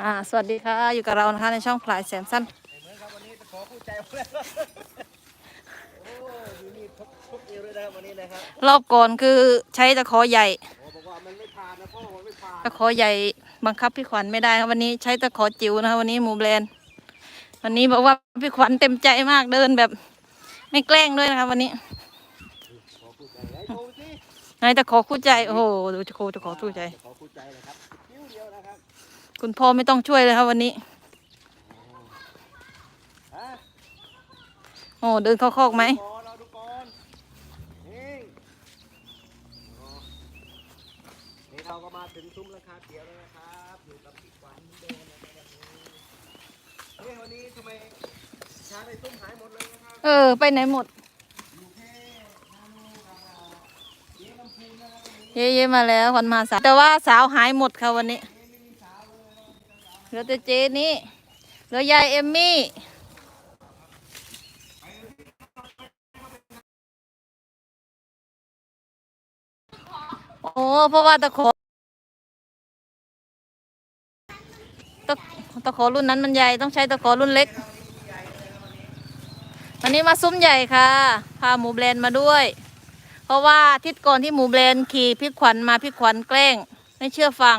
อ่าสวัสดีค่ะ อยู่กับเรานะคะในช่องพลายแสนสั้นเหมือนครับวันนี้จะขอคู่ใจมาแล้วโอ้อยู่นี่ทุกทุกเอวเลยนะครับวันนี้นะครับรอบก่อนคือใช้ตะขอใหญ่โอ้บอกว่ามันไม่ผ่านนะพ่อมันไม่ผ่านตะขอใหญ่บังคับพี่ขวัญไม่ได้ครับวันนี้ใช้ตะขอจิ๋วนะคะวันนี้หมูแบรนด์วันนี้บอกว่าพี่ขวัญเต็มใจมากเดินแบบ ไม่แกล้งด้วยนะคะวันนี้ขอคู่ใจไอ้โทสินายตะขอคู่ใจโอ้โหดูจะโคตะขอคู่ใจ ขอคู่ใจนะครับนิ้วเดียวนะครับ คุณพ่อไม่ต้องช่วยเลยครับวันนี้ฮะโอ้เดินเข้าคอกไหมขอเราดูก่อนนี่โอ้นี่เราก็มาถึงซุ้มราคาเดียวแล้วนะครับอยู่กับพี่ขวัญเดินนะครับวันนี้วันนี้ทำไมช้างในซุ้มหายหมดเลยนะครับเออ ไปไหนหมดเย่ๆมาแล้วขวัญมาสาวแต่ว่าสาวหายหมดค่ะวันนี้ เหลือแต่เจนี่เหลือยายเอมมี่โอ้เพราะว่าตะขอตะตะขอรุ่นนั้นมันใหญ่ต้องใช้ตะขอรุ่นเล็ก วันนี้มาซุ้มใหญ่ค่ะ พาหมูแบรนด์มาด้วย เพราะว่าอาทิศก่อนที่หมูแบรนด์ขี่พี่ขวัญมาพี่ขวัญแกล้ง ไม่เชื่อฟัง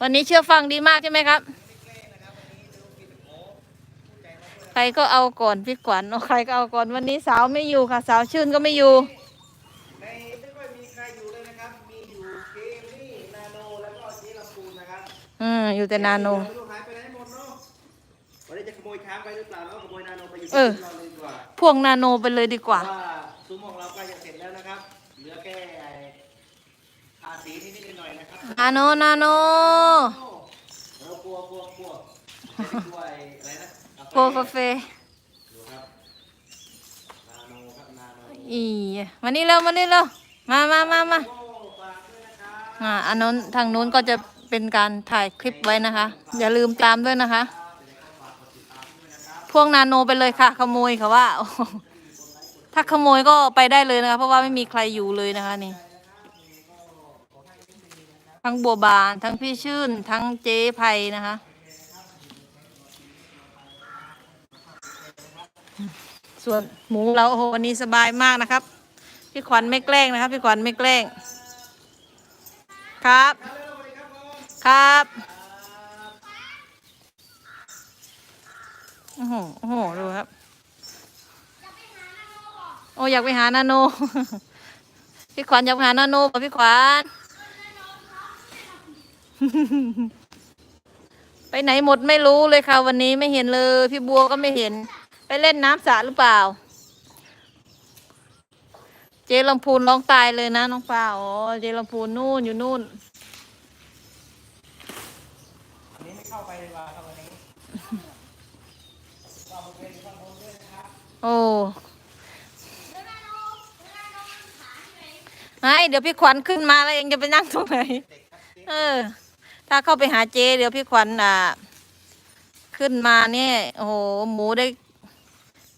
วันนี้เชื่อฟังดีมากใช่ไหมครับ ใครก็เอาก่อนพี่ขวัญเอาใครก็เอาก่อนวันนี้สาวไม่อยู่ค่ะ สาวชื่นก็ไม่อยู่ในไม่ค่อยมีใครอยู่เลยนะครับ มีอยู่เกมนี่นาโนแล้วก็เจลำพูนนะครับอืมอยู่แต่นาโน ไม่รู้หายไปไหนหมดเนาะวันนี้จะขโมยช้างไปหรือเปล่าแล้วขโมยนาโนไปอยู่เอที่อเราเลยดีกว่า พวกนาโนไปเลยดีกว่าเพราะว่าซุ้มของเราใกล้จะเสร็จแล้วนะครับ เหลือแค่ไอ้ทาสีนิดๆห น่อยๆนะครับนาโนนาโนเรากลัวกลัวกลัวไม่ได้กลัวไอ้อะไรนะโปรกาแฟดูครับนาโนครับนาโนอีมานี่เร็วมานี่เร็วมามามามาโอ้ฝากด้วยนะครับอ่าอันนู้นทางนู้นก็จะเป็นการถ่ายคลิปไว้นะคะ อย่าลืมตามด้วยนะคะ พวกนาโนไปเลยค่ะ ขโมยค่ะว่าโอ้โหถ้าขโมยก็ไปได้เลยนะคะ เพราะว่าไม่มีใครอยู่เลยนะคะนี่ ทั้งบัวบาน ทั้งพี่ชื่น ทั้งเจ๊ไพนะคะ ส่วนหมูเราโอ้โหวันนี้สบายมากนะครับ พี่ขวัญไม่แกล้งนะครับ พี่ขวัญไม่แกล้ง ครับ ครับโอ้โหโอ้โหดูครับโอ้อยากไปหานาโน พี่ขวัญอยากไปหานาโนป่ะพี่ขวัญ ไปไหนหมดไม่รู้เลยค่ะ วันนี้ไม่เห็นเลย พี่บัวก็ไม่เห็น ไปเล่นน้ำสระหรือเปล่า เจลำพูนร้องตายเลยนะน้องปลาอ๋อเจลำพูนนู่นอยู่นู่นอันนี้ไม่เข้าไปเลยว่าครับวันนี้ว่าผมเป็นข้างบนด้วยนะครับโอ้ไอ้เดี๋ยวพี่ขวัญขึ้นมาแล้วเองจะไปนั่งตรงไหน เออ ถ้าเข้าไปหาเจเดี๋ยวพี่ขวัญอะ ขึ้นมาเนี่ยโอ้โหหมูได้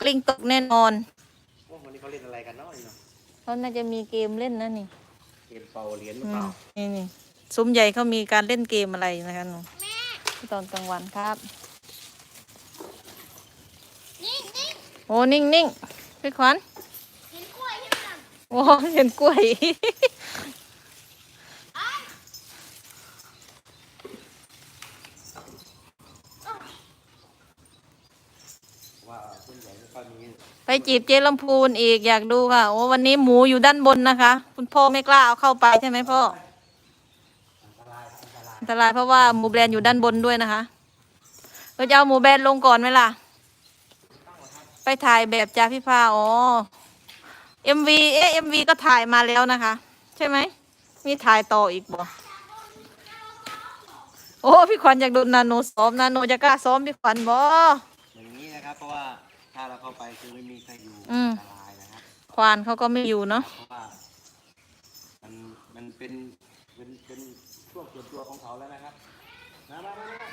กลิ้งตกแน่นอนว่าวันนี้เขาเล่นอะไรกันเนาะนี่เนาะเขาน่าจะมีเกมเล่นนะนี่เกมเป่าเหรียญหรืออืเปมล่านี่นี่ซุ้มใหญ่เขามีการเล่นเกมอะไรนะคะหนูตอนกลางวันครับโอ้นิ่งนิ่งพี่ขวัญโอ้เห็นกล้วย ว่าส่วนใหญ่ไม่ค่อยมี ไป จีบเจลำพูนอีกอยากดูค่ะ โอ้วันนี้หมูอยู่ด้านบนนะคะ คุณพ่อไม่กล้าเอาเข้าไปใช่ไหมพ่ออันตรายเพราะว่าหมูแบรนด์อยู่ด้านบนด้วยนะคะเราจะเอาหมูแบรนด์ลงก่อนไหมล่ะ ไปถ่ายแบบจ้าพี่พาอ๋อ MV เอ๊ะ MV ก็ถ่ายมาแล้วนะคะ ใช่ไหมมีถ่ายต่ออีกบ่โอ้พี่ขวัญอยากดูนาโนซ้อมนาโนจะกล้าซ้อมพี่ขวัญบ่อย่างนี้นะครับเพราะว่า ถ้าเราเข้าไปคือไม่มีใครอยู่อืม อันตรายนะครับควานเขาก็ไม่อยู่เนาะเพราะว่ามันมันเป็นเป็นเป็นช่วงส่วนตัวของเขาแล้วนะครับมามามามา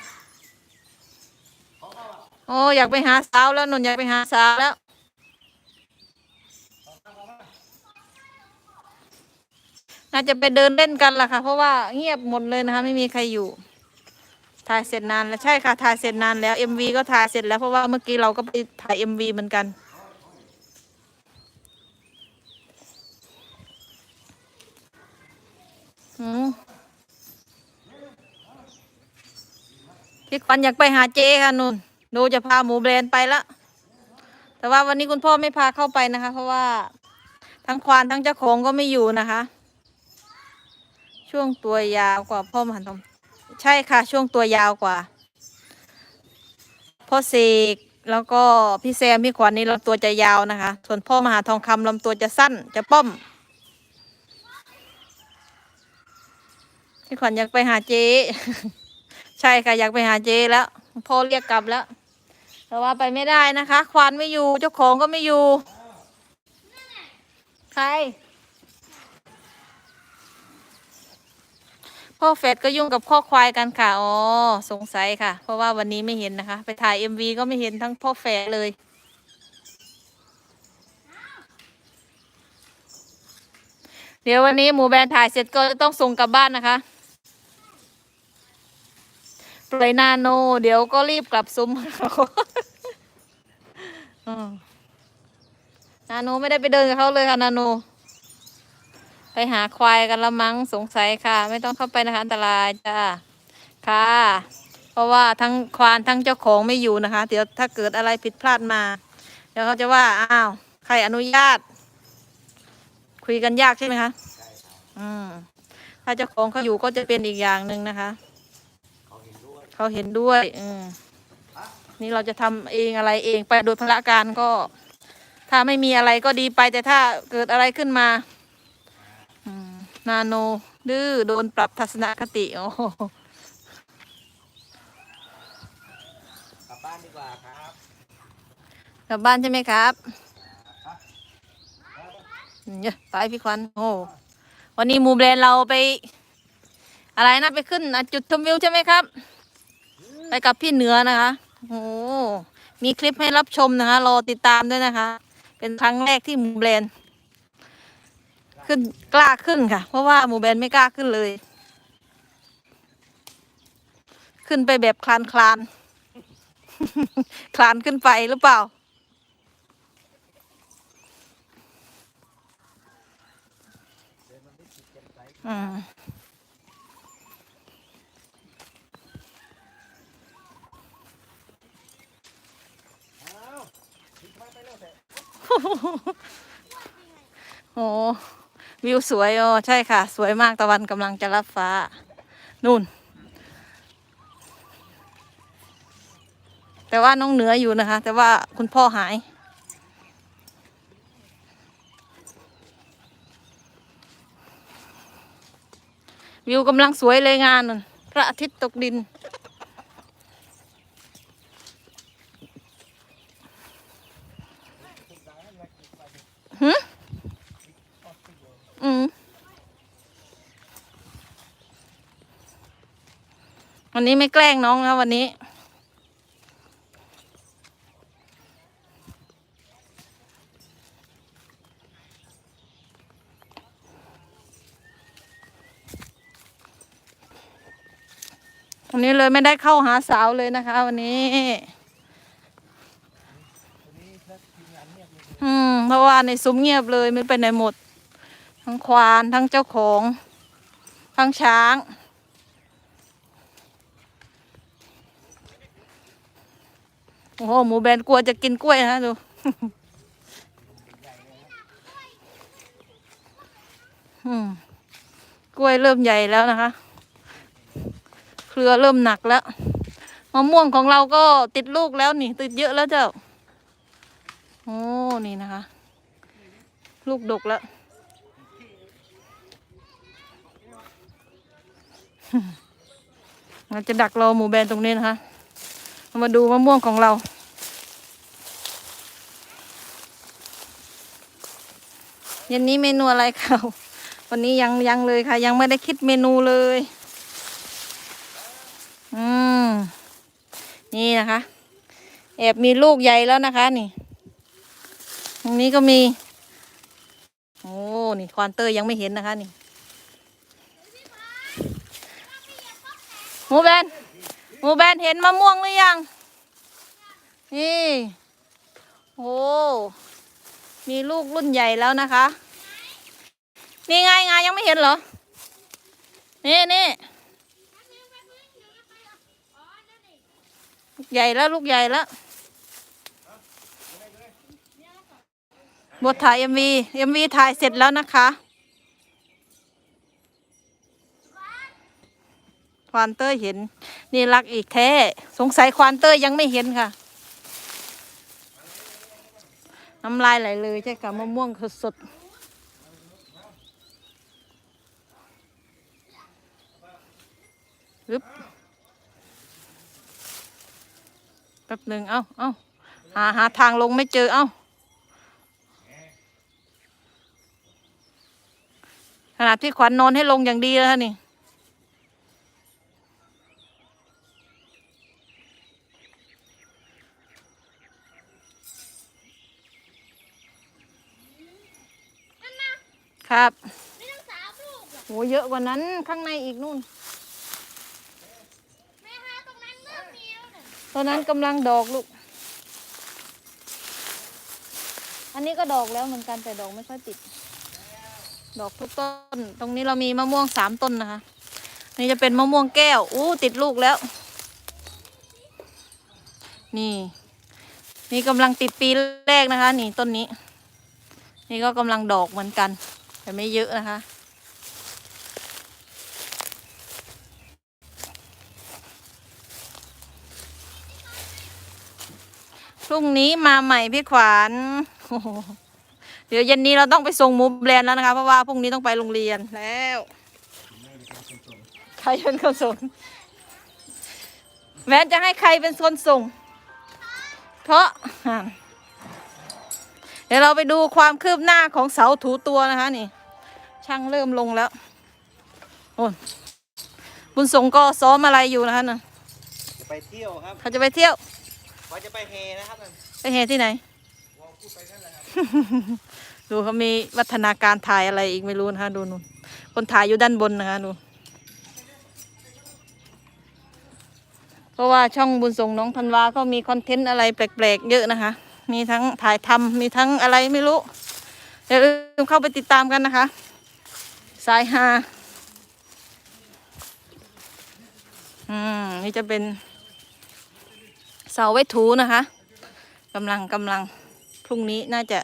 ของเขาอะโอ้อยากไปหาสาวแล้วนนอยากไปหาสาวแล้วน่าจะไปเดินเล่นกันล่ะค่ะ เพราะว่าเงียบหมดเลยนะคะ ไม่มีใครอยู่ ถ่ายเสร็จนานแล้วใช่ค่ะถ่ายเสร็จนานแล้ว MV ก็ถ่ายเสร็จแล้วเพราะว่าเมื่อกี้เราก็ไปถ่าย MV เหมือนกัน พี่ขวัญอยากไปหาเจค่ะนุ่นหนูจะพาหมูแบรนด์ไปละแต่ว่าวันนี้คุณพ่อไม่พาเข้าไปนะคะ เพราะว่าทั้งควานทั้งเจ้าของก็ไม่อยู่นะคะ ช่วงตัวยาวกว่าพ่อมหันทอง ใช่ค่ะ ช่วงตัวยาวกว่าพ่อเสกแล้วก็พี่แซมพี่ขวัญนี่ลำตัวจะยาวนะคะ ส่วนพ่อมหาทองคำลำตัวจะสั้น จะป้อมพี่ขวัญอยากไปหาเจ๊ ใช่ค่ะอยากไปหาเจ๊แล้ว พ่อเรียกกลับแล้ว แต่ว่าไปไม่ได้นะคะ ควานไม่อยู่ เจ้าของก็ไม่อยู่ ใคร พ่อเฟดก็ยุ่งกับข้อควายกันค่ะ อ๋อ สงสัยค่ะ เพราะว่าวันนี้ไม่เห็นนะคะ ไปถ่ายเอ็มวีก็ไม่เห็นทั้งพ่อแฟดเลย เดี๋ยววันนี้หมูแบนถ่ายเสร็จก็จะต้องส่งกลับบ้านนะคะปล่อยนาโน เดี๋ยวก็รีบกลับซุ้มเขาอืมนาโนไม่ได้ไปเดินกับเขาเลยค่ะนาโน ไปหาควายกันละมั้งสงสัยค่ะ ไม่ต้องเข้าไปนะคะอันตรายจ้าค่ะ เพราะว่าทั้งควานทั้งเจ้าของไม่อยู่นะคะ เดี๋ยวถ้าเกิดอะไรผิดพลาดมา เดี๋ยวเขาจะว่าอ้าวใครอนุญาต คุยกันยากใช่ไหมคะอืมถ้าเจ้าของเขาอยู่ก็จะเป็นอีกอย่างหนึ่งนะคะ เขาเห็นด้วยเขาเห็นด้วยอืมนี่เราจะทำเองอะไรเองไปโดยพละการก็ ถ้าไม่มีอะไรก็ดีไปแต่ถ้าเกิดอะไรขึ้นมา นาโน ดื้อโดนปรับทัศนคติโอ้โหกลับบ้านดีกว่าครับกลับบ้านใช่ไหมครับเนี่ยไปพี่ควันโอ้วันนี้หมูแบรนด์เราไป อะไรนะไปขึ้นอะจุดชมวิวใช่ไหมครับ ไปกับพี่เหนือนะคะโอ้มีคลิปให้รับชมนะคะ รอติดตามด้วยนะคะ เป็นครั้งแรกที่หมูแบรนด์ ขึ้นกล้าขึ้นค่ะ เพราะว่าหมูแบรนด์ไม่กล้าขึ้นเลย ขึ้นไปแบบคลานคลานๆคลานขึ้นไปหรือเปล่า อืมอ้าวผิดมาไปแล้วแต่โอ้ วิวสวยอ๋อใช่ค่ะ สวยมากตะวันกำลังจะรับฟ้า นู่น แต่ว่าน้องเหนืออยู่นะคะ แต่ว่าคุณพ่อหาย วิวกำลังสวยเลยงานนั่นพระอาทิตย์ตกดิน วันนี้ไม่แกล้งน้องนะวันนี้ วันนี้เลยไม่ได้เข้าหาสาวเลยนะคะ วันนี้ อืม เพราะว่าในซุ้มเงียบเลยไม่ไปไหนหมด ทั้งควานทั้งเจ้าของ ทั้งช้าง โอ้โหหมูแบนกลัวจะกินกล้วยนะดูกล้วยเริ่มใหญ่แล้วนะคะ เครือเริ่มหนักแล้วมะม่วงของเราก็ติดลูกแล้วนี่ติดเยอะแล้วเจ้า โอ้ นี่นะคะ ลูกดกแล้ว เราจะดักรอหมูแบนตรงนี้นะคะ มาดูมะม่วงของเรา เย็นนี้เมนูอะไรคะวันนี้ยังยังเลยค่ะ ยังไม่ได้คิดเมนูเลย อืม นี่นะคะ แอบมีลูกใหญ่แล้วนะคะ นี่ตรงนี้ก็มี โอ้นี่ควานเตอร์ยังไม่เห็นนะคะ นี่หมูแบน หมูแบนเห็นมะม่วงหรือยัง นี่โอ้มีลูกรุ่นใหญ่แล้วนะคะ นี่ไงไงยังไม่เห็นเหรอ นี่นี่ลูกใหญ่แล้วลูกใหญ่แล้วบทถ่ายเอ็มวีเอ็มวีถ่ายเสร็จแล้วนะคะ ควานเตอร์เห็น นี่รักอีกแท้ สงสัยควานเตอร์ยังไม่เห็นค่ะ น้ำลายไหลเลยใช่กับมะม่วงสดๆึบแป๊บหนึ่งเอ้าเอ้าหาหาทางลงไม่เจอ เอ้าขนาดที่ขวัญนอนให้ลงอย่างดีแล้วนี่ ครับไม่ต้องสามลูกหรอกโหเยอะกว่านั้นข้างในอีกนู่น แม่ฮะตรงนั้นเริ่มมีแล้วเนี่ยตอนนั้นกำลังดอกลูก อันนี้ก็ดอกแล้วเหมือนกันแต่ดอกไม่ค่อยติด ดอกทุกต้น ตรงนี้เรามีมะม่วงสามต้นนะคะ นี่จะเป็นมะม่วงแก้ว อู้ติดลูกแล้ว นี่ นี่กำลังติดปีแรกนะคะ นี่ต้นนี้ นี่ก็กำลังดอกเหมือนกัน แต่ไม่เยอะนะคะ พรุ่งนี้มาใหม่พี่ขวานเดี๋ยวเย็นนี้เราต้องไปส่งมูแบรนด์แล้วนะคะ เพราะว่าพรุ่งนี้ต้องไปโรงเรียนแล้วใครเป็นคนส่งแวนจะให้ใครเป็นคนส่ง เพราะ เดี๋ยวเราไปดูความคืบหน้าของเสาถูตัวนะคะนี่ ช่างเริ่มลงแล้ว โอ้ยบุญส่งก็ซ้อมอะไรอยู่นะคะน่ะจะไปเที่ยวครับเขาจะไปเที่ยวว่าจะไปเฮนะครับนั่นไปเฮที่ไหนวอลพูดไปนั่นแหละครับ ดูเขามีวัฒนาการถ่ายอะไรอีกไม่รู้นะคะดูนู่นคนถ่ายอยู่ด้านบนนะคะดูเพราะว่าช่องบุญส่งน้องธันวาก็มีคอนเทนต์อะไรแปลกๆเยอะนะคะ มีทั้งถ่ายทำมีทั้งอะไรไม่รู้อย่าลืมเข้าไปติดตามกันนะคะ สายฮาอืมนี่จะเป็นเสาไว้ถูนะคะกำลังกำลังพรุ่งนี้น่าจะ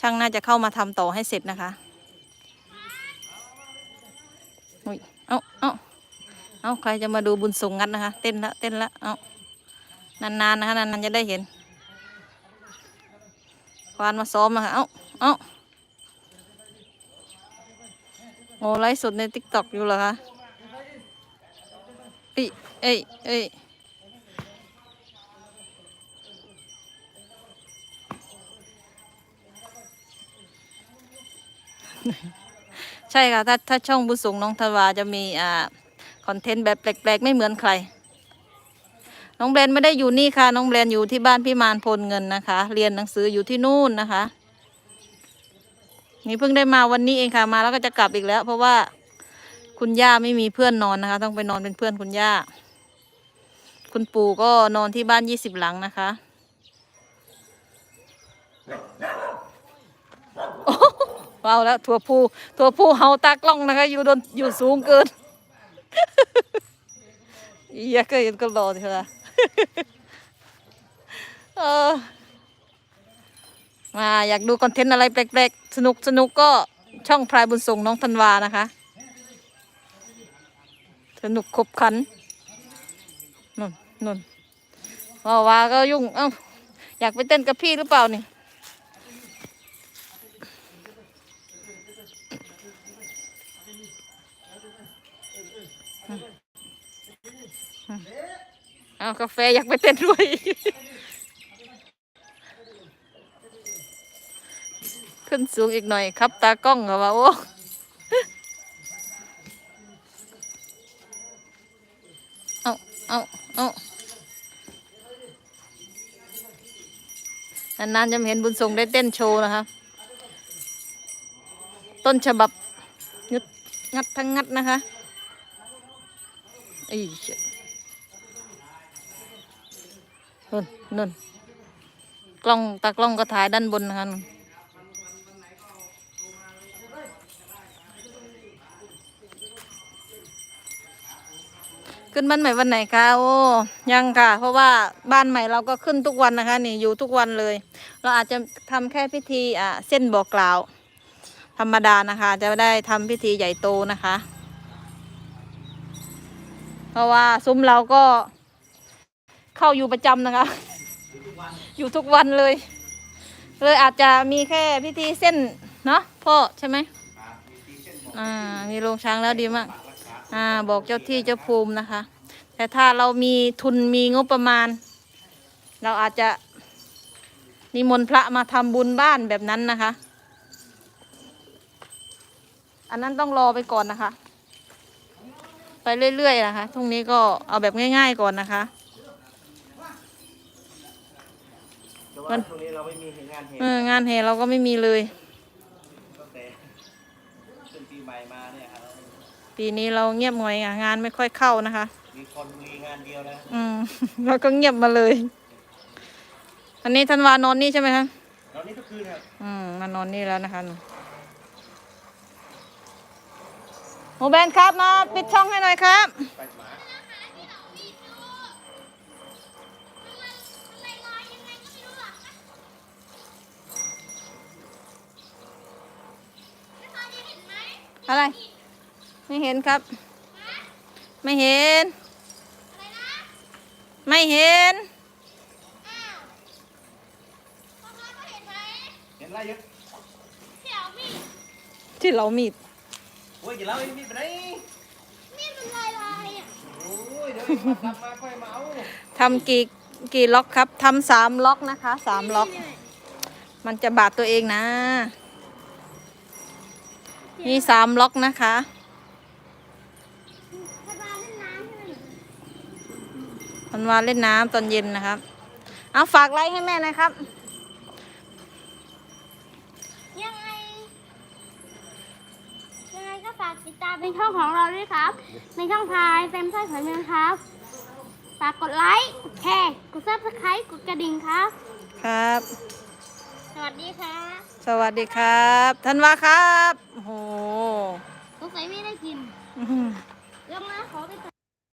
ช่างน่าจะเข้ามาทำต่อให้เสร็จนะคะอุ๊ยเอาเอาเอาใครจะมาดูบุญส่งงัดนะคะ เต้นละเต้นละเอานานๆนะคะนานๆจะได้เห็นควานมาซ้อมนะคะเอาเอา โอ้ไลฟ์สดในติ๊กต็อกอยู่เหรอคะเอ้ยเอ้ยเอ้ยใช่ค่ะ ถ้าถ้าช่องบุญสูงน้องธันวาจะมีอ่าคอนเทนต์แบบแปลกๆ ไม่เหมือนใคร น้องแบรนไม่ได้อยู่นี่ค่ะ น้องแบรนอยู่ที่บ้านพี่มานพลเงินนะคะ เรียนหนังสืออยู่ที่นู่นนะคะ นี่เพิ่งได้มาวันนี้เองค่ะมาแล้วก็จะกลับอีกแล้ว เพราะว่าคุณย่าไม่มีเพื่อนนอนนะคะ ต้องไปนอนเป็นเพื่อนคุณย่า คุณปู่ก็นอนที่บ้านยี่สิบหลังนะคะว้าวแล้วถั่วพูถั่วพูเฮาตากล้องนะคะ อยู่ดนอยู่สูงเกินอียก็เห็นก็รอเถอะมาอยากดูคอนเทนต์อะไรแปลกๆ สนุกสนุกก็ช่องพลายบุญส่งน้องธันวานะคะ สนุกขบขันนุ่นนุ่นว่าวาก็ยุ่งเอ้าอยากไปเต้นกับพี่หรือเปล่านี่เอากาแฟอยากไปเต้นด้วย ขึ้นสูงอีกหน่อยครับ ตากล้องเหรอวะโอ้เอาเอาเอานานๆจะเห็นบุญทรงได้เต้นโชว์นะคะ ต้นฉบับงัดงัดทั้งงัดนะคะอีเจ้านุ่นนุ่นกล้องตากล้องก็ถ่ายด้านบนนะคะ ขึ้นบ้านใหม่วันไหนคะโอ้ยังค่ะ เพราะว่าบ้านใหม่เราก็ขึ้นทุกวันนะคะ นี่อยู่ทุกวันเลย เราอาจจะทำแค่พิธีอ่าเส้นบอกกล่าว ธรรมดานะคะ จะได้ทำพิธีใหญ่โตนะคะ เพราะว่าซุ้มเราก็เข้าอยู่ประจำนะคะ อยู่ทุกวันเลย เลยอาจจะมีแค่พิธีเส้นเนาะพ่อใช่ไหมอ่ามีโรงช้างแล้วดีมาก อ่าบอกเจ้าที่เจ้าภูมินะคะ แต่ถ้าเรามีทุนมีงบประมาณ เราอาจจะนิมนต์พระมาทำบุญบ้านแบบนั้นนะคะ อันนั้นต้องรอไปก่อนนะคะ ไปเรื่อยๆนะคะตรงนี้ก็เอาแบบง่าย ๆก่อนนะคะแต่ว่าช่วงนี้เราไม่มีงานเหตุเอองานแห่เราก็ไม่มีเลยตั้งแต่ขึ้นปีใหม่มาเนี่ยครับ ปีนี้เราเงียบหน่อยอะงานไม่ค่อยเข้านะคะ มีคนมีงานเดียวนะอืม เราก็เงียบมาเลย อันนี้ธันวานอนนี่ใช่ไหมคะตอนนี้ทุกคืนครับอืมมานอนนี่แล้วนะคะหนูโมแบนครับมาปิดช่องให้หน่อยครับ ไปหมามันลอยๆยังไงก็ไม่รู้อะไม่พอจะเห็นไหมอะไร ไม่เห็นครับ ไม่เห็นอะไรนะไม่เห็นอ้าวพ่อพ่อก็เห็นไหมเห็นไรเยอะเสี่ยวมีดที่เรามีดโอ้ยอย่าเล่าไอ้นี่ไปไหนมีดมันลอยๆอะโอ้ยเดี๋ยวอีกวันกลับมาค่อยมาเอาทำกี่กี่ล็อกครับทำสามล็อกนะคะสามล็อก มันจะบาดตัวเองนะมีสามล็อกนะคะ ถ้าปลาเล่นน้ำใช่ไหม มันวานเล่นน้ำตอนเย็นนะครับ เอาฝากไลค์ให้แม่หนะครับ ยังไง ยังไงก็ฝากติดตามในช่องของเราด้วยครับ ในช่องทายเต็มสร้อยเผยเมืองครับ ฝากกดไลค์ แชร์ กดซับสไครต์กดกระดิ่งครับ ครับ สวัสดีครับสวัสดีครับธันวาครับโอ้โหสงสัยไม่ได้กินอื้อหือเรื่องนะขอไป